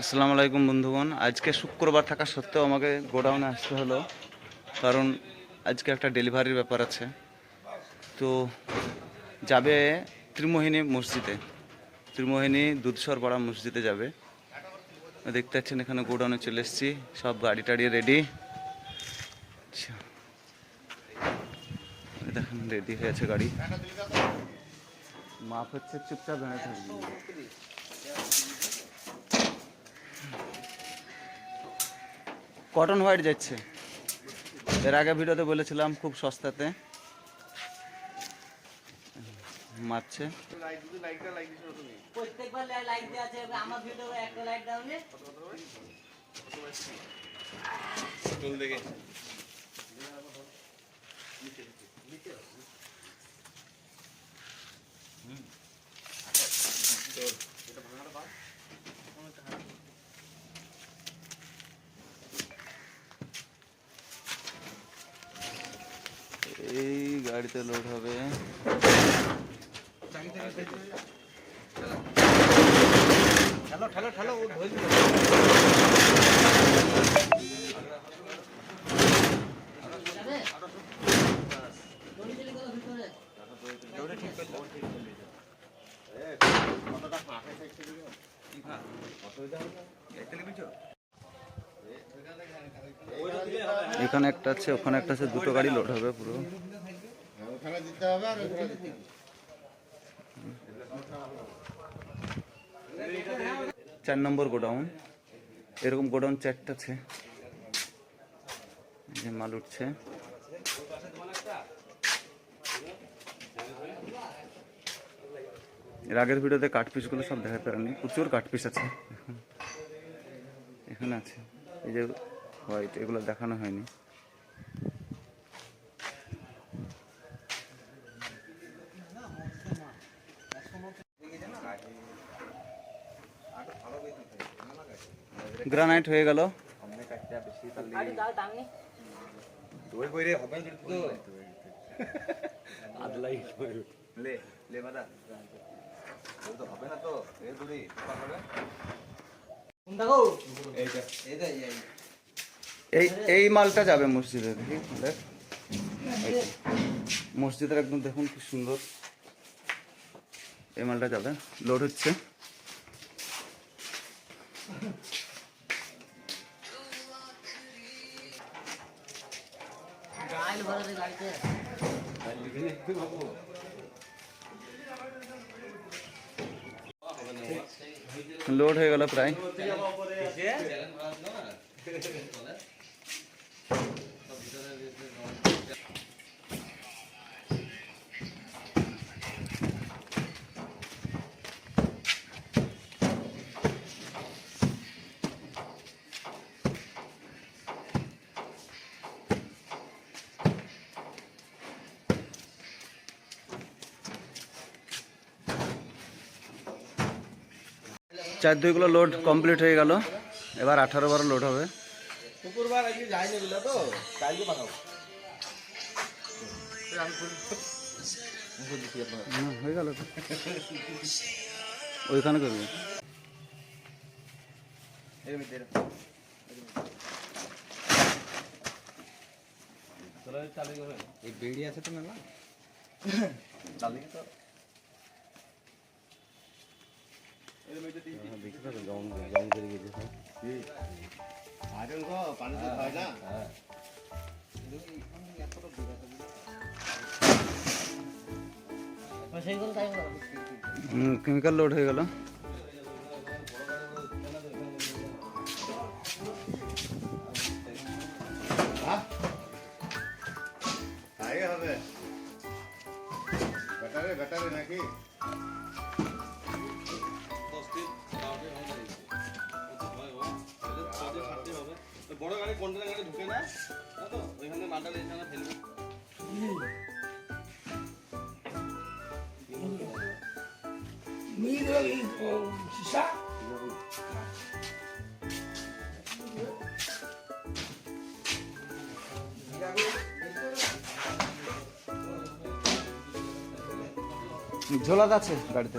আসসালামু আলাইকুম বন্ধুগণ। আজকে শুক্রবার থাকা সত্ত্বেও আমাকে গোডাউনে আসতে হলো, কারণ আজকে একটা ডেলিভারির ব্যাপার আছে। তো যাবে ত্রিমোহিনী মসজিদে। ত্রিমোহিনী দুধসর পাড়া মসজিদে যাবে। দেখতে পাচ্ছেন এখানে গোডাউনে চলে এসেছি, সব গাড়ি টাড়ি রেডি দেখেন রেডি হয়ে আছে গাড়ি। মাপ হচ্ছে চুপচাপ দাঁড়িয়ে থাকবে। কটন হোয়াইট যাচ্ছে। এর আগে ভিডিওতে বলেছিলাম খুব সস্তাতে। মারছে। প্রত্যেকবার এই গাড়িতে লোড হবে। ঠেলো ঠেলো ঠেলো ও ধরে যাবে দড়ি চলে গেল ভিতরে এখানে একটা আছে, ওখানে একটা আছে, দুটো গাড়ি লোড হবে পুরো। চার নম্বর গোডাউন। এরকম গোডাউন চারটা আছে। যে মাল উঠছে। এর আগের ভিডিওতে কাঠ পিসগুলো সব দেখাতে পারেনি। প্রচুর কাঠপিস আছে। এখানে আছে। এই যে হোয়াইট এগুলো দেখানো হয়নি। গ্রানাইট হয়ে গেল। হবে না তো এই এই মালটা যাবে মসজিদে, দেখি মসজিদের একদম দেখুন কি সুন্দর। এই মালটা যাবে, লোড হচ্ছে। লোড হয়ে গেল প্রায়। চার দুইগুলো লোড কমপ্লিট হয়ে গেল। এবার আঠারো বারো লোড হবে। শুক্রবার আজকে তো? কালকে পাঠাবো। হুম, হয়ে গেল ওইখানে করবে? এই বেড়ি আছে তো মেলা। চালিয়ে তো? আয়রন গো পানি তো হয় না সেইগুলো তাই কেমিক্যাল লোড হয়ে গেল হবে নাকি? বড় গাড়ি কন্টেনার গাড়ি ঢুকে না তো ওইখানে মালটা এখানে ফেলব ঝোলাত আছে গাড়িতে।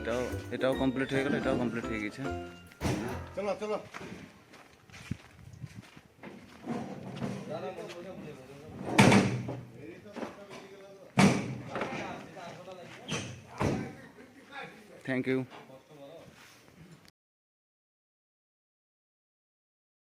এটাও এটাও কমপ্লিট হয়ে গেল এটাও কমপ্লিট হয়ে গেছে। চলো চলো। Thank you